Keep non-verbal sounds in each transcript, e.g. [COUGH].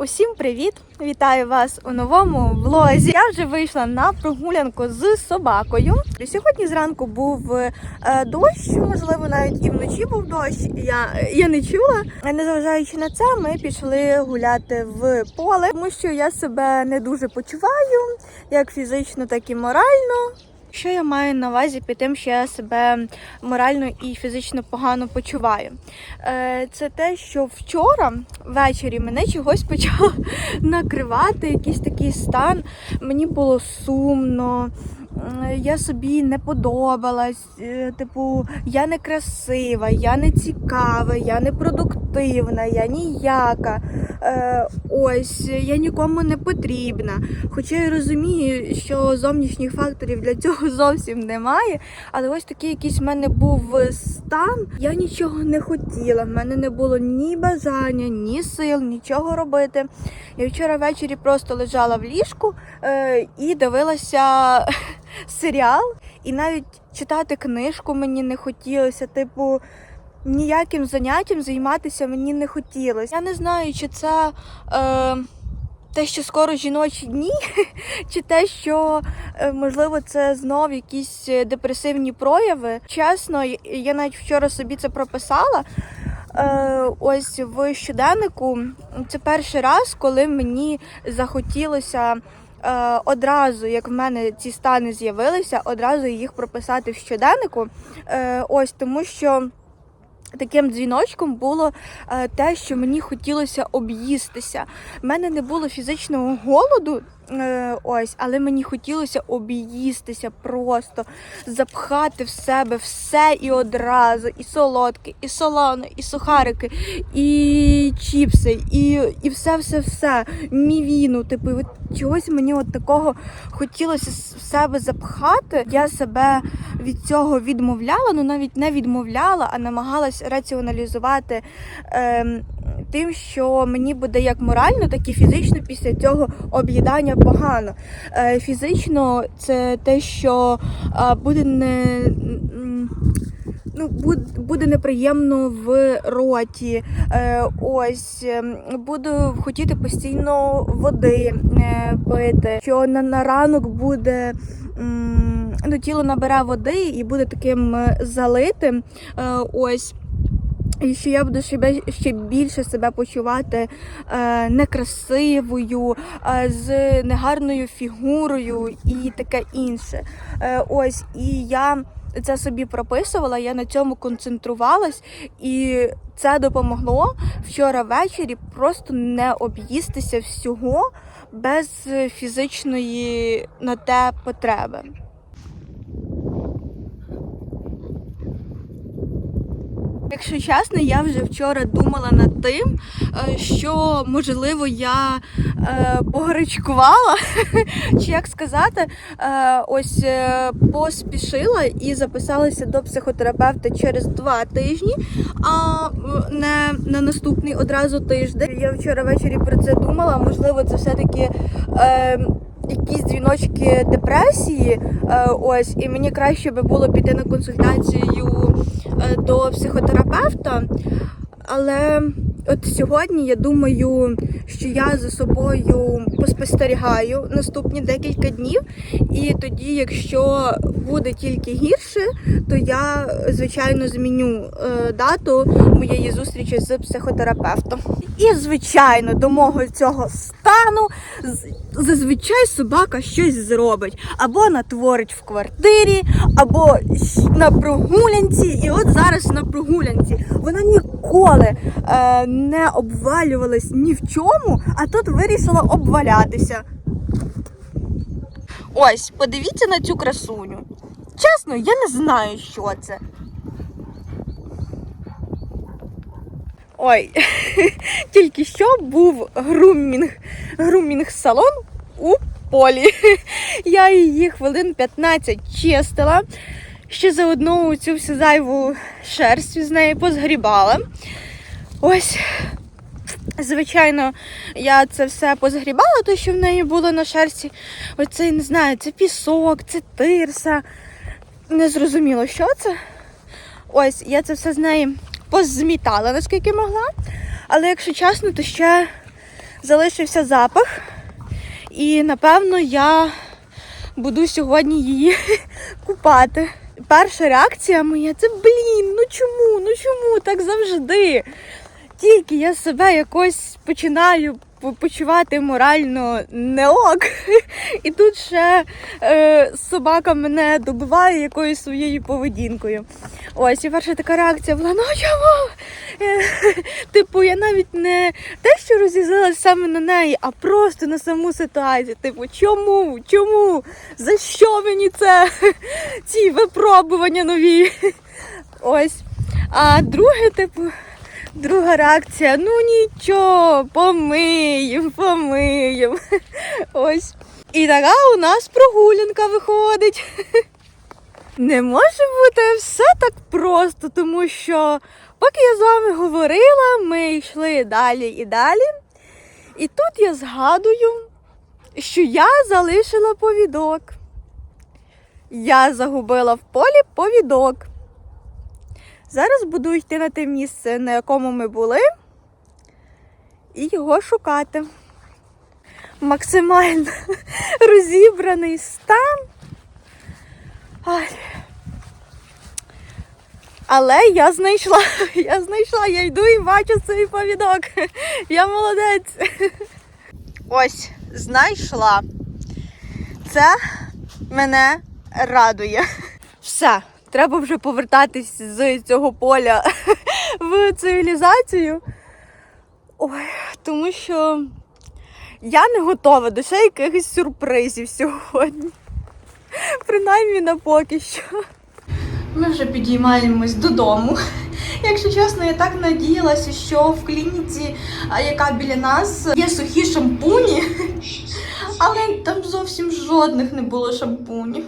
Усім привіт! Вітаю вас у новому влозі. Я вже вийшла на прогулянку з собакою. Сьогодні зранку був е, дощ, можливо, навіть і вночі був дощ. Я, я не чула. Незважаючи на це, ми пішли гуляти в поле, тому що я себе не дуже почуваю, як фізично, так і морально. Що я маю на увазі під тим, що я себе морально і фізично погано почуваю? Е, Це те, що вчора ввечері мене чогось почало [LAUGHS] накривати, якийсь такий стан. Мені було сумно. Я собі не подобалась, е, типу, я не красива, я не цікава, я не продуктивна, я ніяка. Е, ось я нікому не потрібна. Хоча я розумію, що зовнішніх факторів для цього [LAUGHS] зовсім немає. Але ось такий якийсь в мене був стан. Я нічого не хотіла. В мене не було ні бажання, ні сил, нічого робити. Я вчора ввечері просто лежала в ліжку е, і дивилася [LAUGHS] серіал, і навіть читати книжку мені не хотілося. Типу, ніяким заняттям займатися мені не хотілося. Я не знаю, чи це. Е, те, що скоро жіночі дні, [LAUGHS] чи те, що е, можливо це знов якісь е, депресивні прояви. Чесно, я- навіть вчора собі це прописала. Е, ось в щоденнику це перший раз, коли мені захотілося одразу, як в мене ці стани з'явилися, одразу їх прописати в щоденнику. Ось тому що. Таким дзвіночком було е, те, що мені хотілося об'їстися. У мене не було фізичного голоду, ось, але мені хотілося об'їстися просто, запхати в себе все і одразу, і солодке, і солоне, і сухарики, і чіпси, і, і все, все, все, мівіну. Типу, от чогось мені от такого хотілося в себе запхати. Я себе від цього відмовляла, ну навіть не відмовляла, а намагалась раціоналізувати ем, тим, що мені буде як морально, так і фізично після цього об'їдання погано. Е, фізично це те, що е, буде не. Ну, буде неприємно в роті. Е, ось ем, буду хотіти постійно води пити. Що на, на ранок буде ну, тіло набере води і буде таким залитим. Ось. І що я буду ще, ще більше себе почувати е, некрасивою, е, з негарною фігурою і таке інше. Е, ось, і я це собі прописувала, я на цьому концентрувалась, і це допомогло вчора ввечері просто не об'їстися всього без фізичної на те потреби. Якщо чесно, я вже вчора думала над тим, е, що можливо я е, погарячкувала, [LAUGHS] чи як сказати, е, ось е, поспішила і записалася до психотерапевта через два тижні, а не на наступний одразу тиждень. Я вчора ввечері про це думала. Можливо, це все-таки. Е, Якісь дзвіночки депресії, е, ось, і мені краще би було піти на консультацію до психотерапевта. Але от сьогодні я думаю, що я за собою поспостерігаю наступні декілька днів, і тоді, якщо буде тільки гірше, то я звичайно зміню е, дату моєї зустрічі з психотерапевтом. І звичайно, до мого цього стану зазвичай собака щось зробить або натворить в квартирі, або на прогулянці. І от зараз на прогулянці вона ніколи е, не обвалювалась ні в чому, а тут вирішила обвалятися. Ось, подивіться на цю красуню. Чесно, я не знаю, що це. Ой, [LAUGHS] тільки що був грумінг, грумінг-салон у полі. [LAUGHS] Я її хвилин 15 чистила. Ще заодно цю всю зайву шерсть з неї позгрібала. Ось, звичайно, я це все позгрібала, то що в неї було на шерсті. Оце, не знаю, це пісок, це тирса. Не зрозуміло, що це. Ось, я це все з неї позмітала, наскільки могла. Але якщо чесно, то ще залишився запах. І напевно я буду сьогодні її [LAUGHS] купати. Перша реакція моя це блін, ну чому? Ну чому так завжди? Тільки я себе якось починаю по- почувати морально не ок. [LAUGHS] І тут ще е, собака мене добиває якоюсь своєю поведінкою. Ось, і перша така реакція була: ну чому? Е, [LAUGHS] Типу, я навіть не те, що розізлилась саме на неї, а просто на саму ситуацію. Типу, чому? Чому? За що мені це? [LAUGHS] Ці випробування нові? Ось. А друге, типу, друга реакція: ну нічого, помиємо, помиємо. [LAUGHS] Ось. І така у нас прогулянка виходить. [LAUGHS] Не може бути все так просто, тому що поки я з вами говорила, ми йшли далі і далі. І тут я згадую, що я залишила повідок. Я загубила в полі повідок. Зараз буду йти на те місце, на якому ми були, і його шукати. Максимально [LAUGHS] розібраний стан. Але я знайшла, [LAUGHS] я знайшла, я йду і бачу цей повідок. [LAUGHS] Я молодець. Ось, знайшла. Це мене радує. Все, треба вже повертатись з цього поля [LAUGHS] в цивілізацію. Ой, тому що я не готова до ще якихось сюрпризів сьогодні. [LAUGHS] Принаймні на поки що. Ми вже підіймаємось додому. Якщо чесно, я так надіялася, що в клініці, яка біля нас, є сухі шампуні, [LAUGHS] але там зовсім жодних не було шампунів.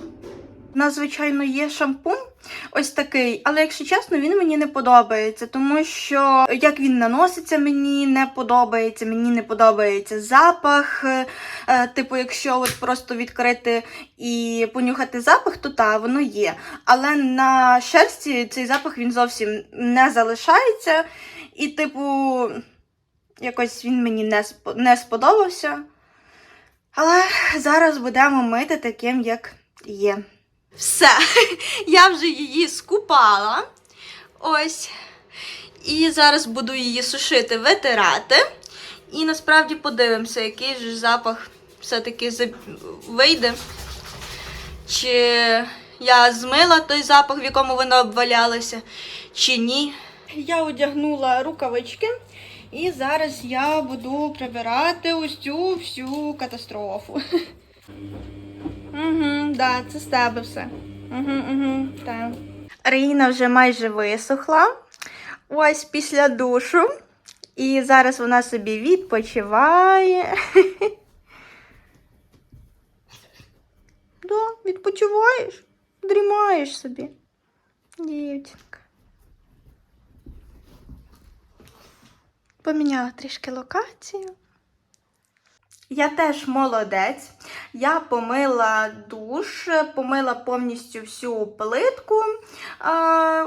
У нас, звичайно, є шампунь ось такий, але якщо чесно, він мені не подобається, тому що як він наноситься, мені не подобається. Мені не подобається запах. Е, е, Типу, якщо от просто відкрити і понюхати запах, то та воно є. Але на шерсті цей запах він зовсім не залишається. І, типу, якось він мені не, сподобався. Але зараз будемо мити таким, як є. Все, [LAUGHS] я вже її скупала. Ось. І зараз буду її сушити, витирати. І насправді подивимося, який же запах все-таки вийде. Чи я змила той запах, в якому вона обвалялася, чи ні. Я одягнула рукавички. І зараз я буду прибирати ось цю всю катастрофу. [LAUGHS] Угу, да, це з тебе все. Угу, угу, так. Раїна вже майже висохла. Ось після душу. І зараз вона собі відпочиває. [LAUGHS] Да, відпочиваєш? Дрімаєш собі. Дівчинка. Поміняла трішки локацію. Я теж молодець. Я помила душ, помила повністю всю плитку.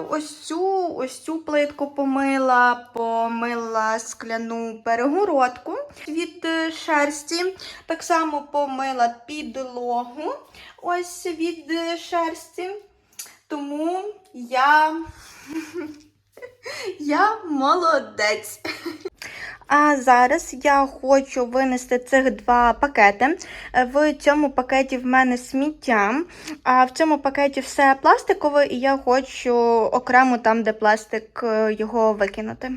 Ось цю, ось цю плитку помила, помила скляну перегородку від шерсті. Так само помила підлогу ось від шерсті. Тому я, [LAUGHS] я молодець. А зараз я хочу винести цих два пакети. В цьому пакеті в мене сміття, а в цьому пакеті все пластикове, і я хочу окремо там, де пластик, е, його викинути.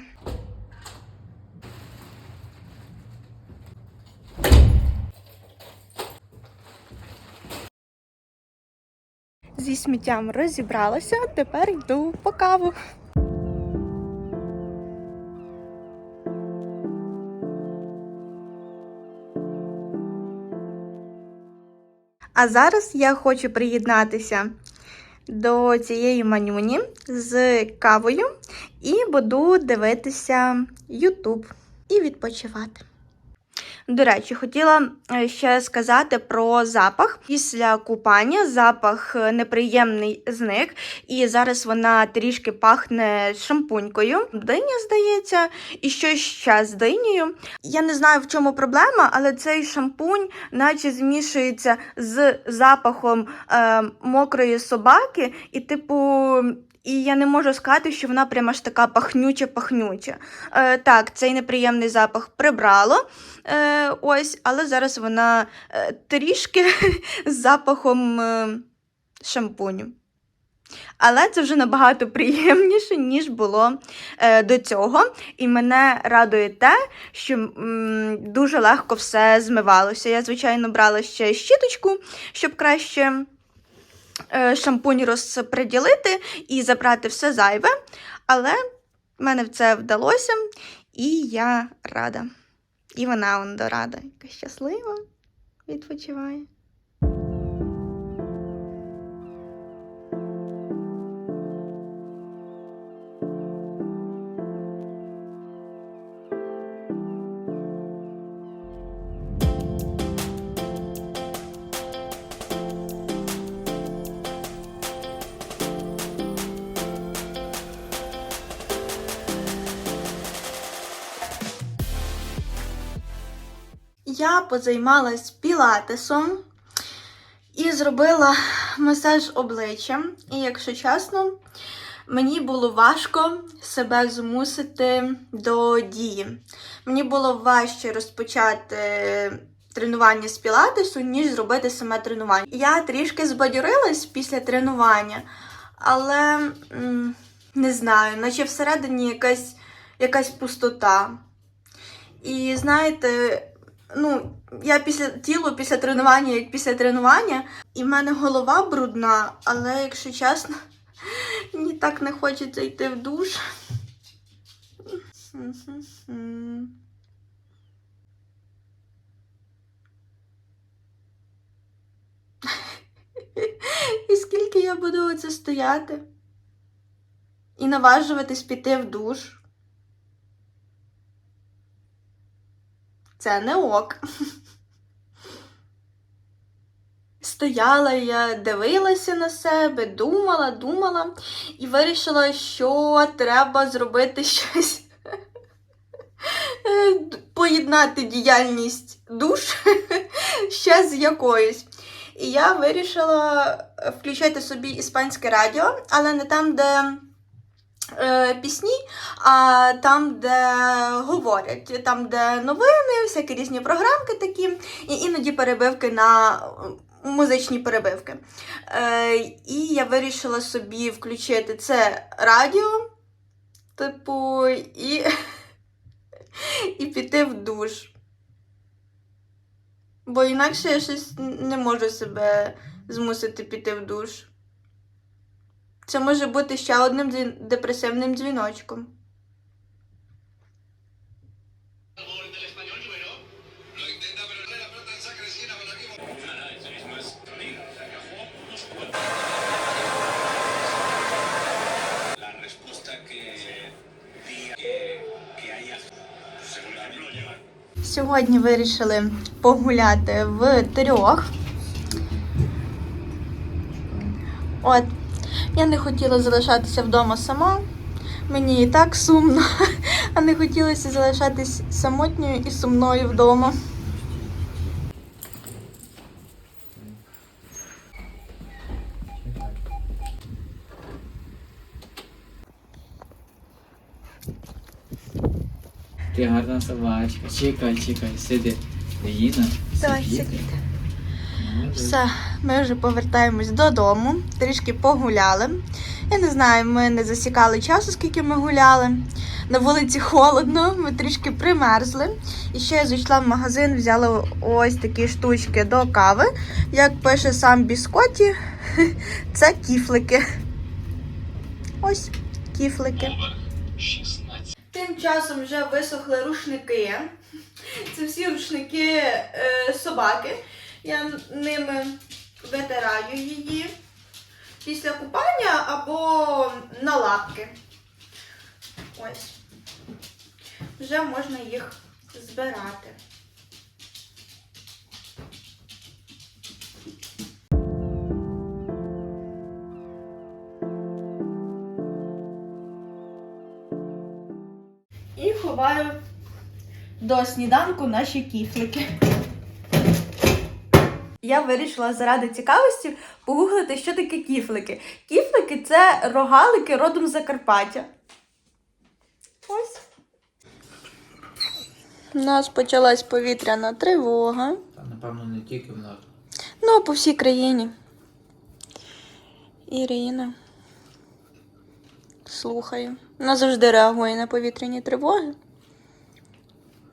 Зі сміттям розібралася, тепер йду по каву. А зараз я хочу приєднатися до цієї манюні з кавою і буду дивитися YouTube і відпочивати. До речі, хотіла е, ще сказати про запах. Після купання запах е, неприємний зник, і зараз вона трішки пахне шампунькою. Диня, здається, і щось ще з динею. Я не знаю, в чому проблема, але цей шампунь, наче змішується з запахом е, мокрої собаки, і, типу. І я не можу сказати, що вона прямо аж така пахнюча-пахнюча. Е, так, цей неприємний запах прибрало. Е, ось, але зараз вона е, трішки [LAUGHS] з запахом е, шампуню. Але це вже набагато приємніше, ніж було е, до цього. І мене радує те, що м, дуже легко все змивалося. Я, звичайно, брала ще щіточку, щоб краще шампунь розподілити і забрати все зайве. Але в мене це вдалося, і я рада. І вона он рада. Яка щаслива відпочиває. Я позаймалась пілатесом і зробила масаж обличчя. І, якщо чесно, мені було важко себе змусити до дії. Мені було важче розпочати тренування з пілатесу, ніж зробити саме тренування. Я трішки збадьорилась після тренування, але не знаю, наче всередині якась, якась пустота. І знаєте, ну, я після тіло після тренування, як після тренування, і в мене голова брудна, але, якщо чесно, [LAUGHS] мені так не хочеться йти в душ. [LAUGHS] І скільки я буду оце стояти? І наважуватись піти в душ. Це не ок. Стояла я, дивилася на себе, думала, думала і вирішила, що треба зробити щось. [LAUGHS] Поєднати діяльність душ [LAUGHS] ще з якоюсь. І я вирішила включати собі іспанське радіо, але не там, де пісні, а там, де говорять, там, де новини, всякі різні програмки такі, і іноді перебивки на е, музичні перебивки. Е, і я вирішила собі включити це радіо, типу, і, [LAUGHS] і піти в душ. Бо інакше я щось не можу себе змусити піти в душ. Це може бути ще одним депресивним дзвіночком. Сьогодні вирішили погуляти в трьох. От, я не хотіла залишатися вдома сама. Мені і так сумно, [LAUGHS] а не хотілося залишатись самотньою і сумною вдома. Ти гарна собачка. Чекай, чекай, сиди. Ліна. Давай, сидіти. Все, ми вже повертаємось додому, трішки погуляли. Я не знаю, ми не засікали часу, скільки ми гуляли. На вулиці холодно, ми трішки примерзли. І ще я зайшла в магазин, взяла ось такі штучки до кави. Як пише сам Біскоті, [LAUGHS] це кіфлики. Ось кіфлики. Тим часом вже висохли рушники. Це всі рушники е, собаки. Я ними витираю її після купання або на лапки. Ось. Вже можна їх збирати. І ховаю до сніданку наші кіфлики. Я вирішила заради цікавості погуглити, що таке кіфлики. Кіфлики це рогалики родом з Закарпаття. Ось. У нас почалась повітряна тривога. Та напевно не тільки в нас. Ну, по всій країні. Ірина. Слухаю. Вона завжди реагує на повітряні тривоги.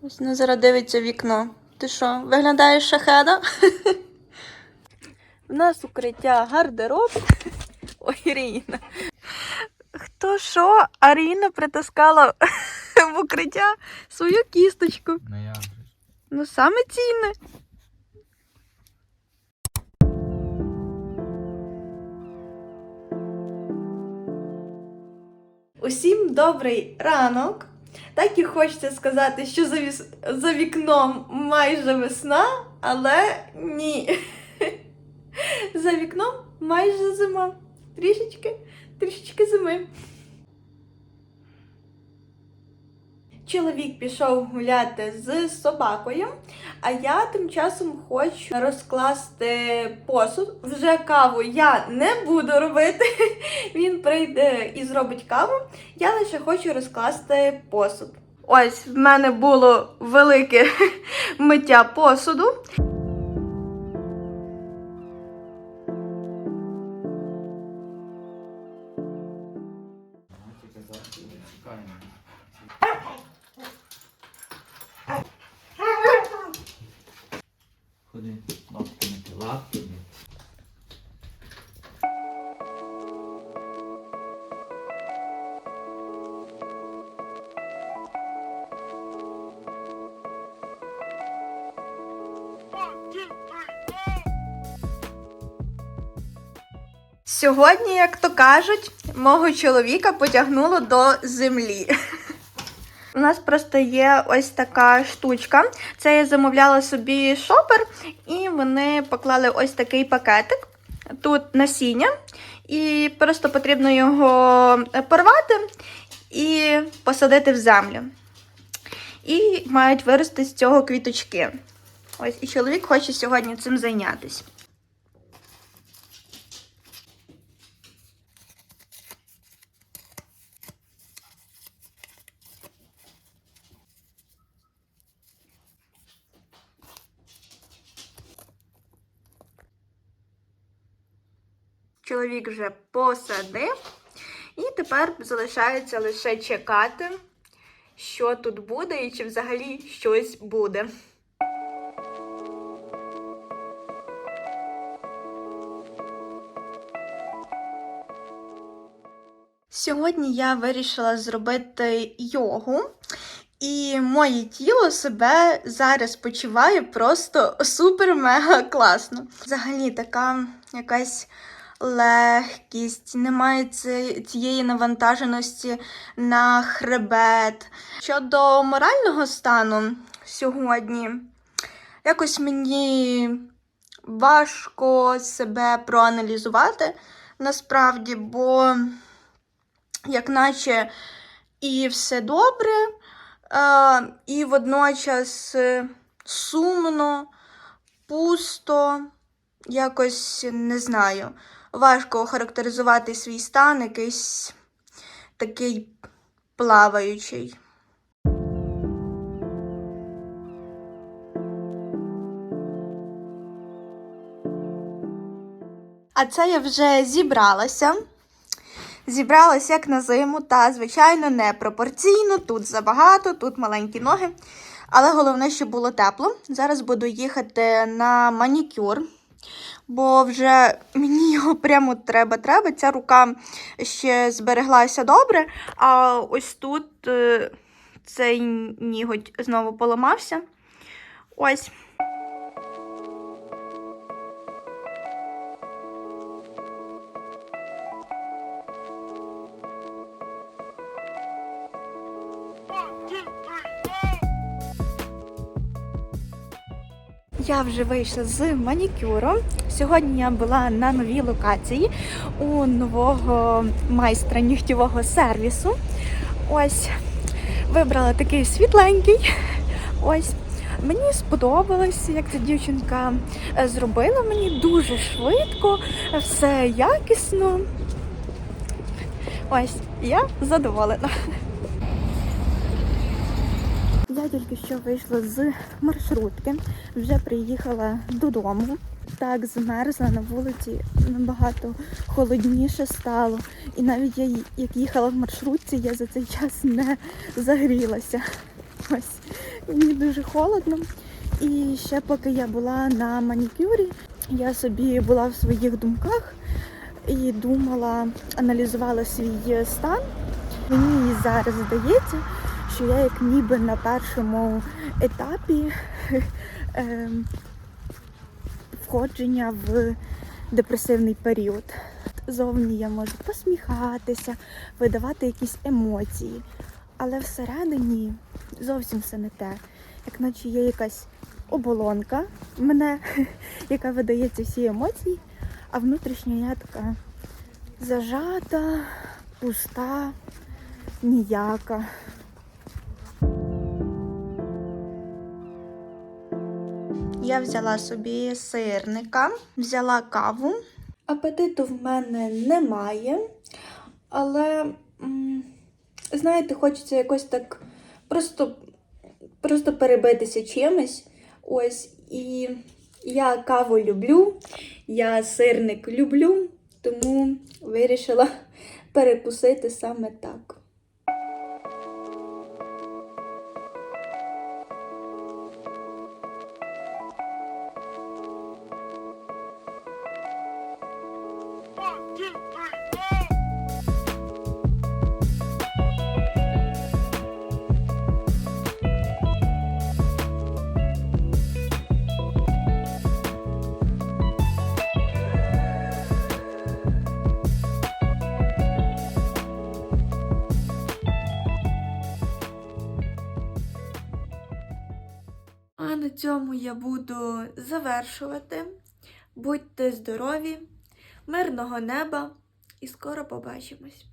Ось вона зараз дивиться вікно. Ти що, виглядаєш шахеда? [LAUGHS] В нас укриття гардероб. [LAUGHS] Ой, Ірина. Хто що? Аріна притискала [LAUGHS] в укриття свою кісточку. Ну. Ну, саме цінне. Усім добрий ранок. Так і хочеться сказати, що за, віс... за вікном майже весна, але ні. [LAUGHS] За вікном майже зима. Трішечки, трішечки зими. Чоловік пішов гуляти з собакою, а я тим часом хочу розкласти посуд. Вже каву я не буду робити. [LAUGHS] Він прийде і зробить каву. Я лише хочу розкласти посуд. Ось в мене було велике [LAUGHS] миття посуду. Сьогодні, як то кажуть, мого чоловіка потягнуло до землі. У нас просто є ось така штучка. Це я замовляла собі шопер, і вони поклали ось такий пакетик. Тут насіння, і просто потрібно його порвати і посадити в землю. І мають вирости з цього квіточки. Ось, і чоловік хоче сьогодні цим зайнятися. Чоловік вже посадив, і тепер залишається лише чекати, що тут буде і чи взагалі щось буде. Сьогодні я вирішила зробити йогу, і моє тіло себе зараз почуває просто супер-мега класно. Взагалі така якась легкість, немає цієї навантаженості на хребет. Щодо морального стану сьогодні, якось мені важко себе проаналізувати насправді, бо як наче і все добре, і водночас сумно, пусто, якось не знаю. Важко охарактеризувати свій стан, якийсь такий плаваючий. А це я вже зібралася. Зібралася як на зиму, та, звичайно, не пропорційно. Тут забагато, тут маленькі ноги. Але головне, щоб було тепло. Зараз буду їхати на манікюр, бо вже мені його [LAUGHS] прямо треба-треба. Ця рука ще збереглася добре, а ось тут е, цей ніготь знову поламався. Ось. Я вже вийшла з манікюру. Сьогодні я була на новій локації у нового майстра нігтєвого сервісу. Ось Вибрала такий світленький. Ось. Мені сподобалось, як ця дівчинка е, зробила мені дуже швидко, все якісно. Ось, я задоволена. Я тільки що вийшла з маршрутки, вже приїхала додому. Так змерзла на вулиці, набагато холодніше стало. І навіть я як їхала в маршрутці, я за цей час не загрілася. Ось мені дуже холодно. І ще поки я була на манікюрі, я собі була в своїх думках і думала, аналізувала свій стан. Мені зараз здається, що я як ніби на першому етапі [LAUGHS] ем, входження в депресивний період. Зовні я можу посміхатися, видавати якісь емоції, але всередині зовсім все не те. Як наче є якась оболонка мене, [LAUGHS] яка видає ці всі емоції, а внутрішня я така зажата, пуста, ніяка. Я взяла собі сирника, взяла каву. Апетиту в мене немає, але, знаєте, хочеться якось так просто, просто перебитися чимось. Ось, і я каву люблю, я сирник люблю, тому вирішила перекусити саме так. Цьому я буду завершувати. Будьте здорові, мирного неба і скоро побачимось!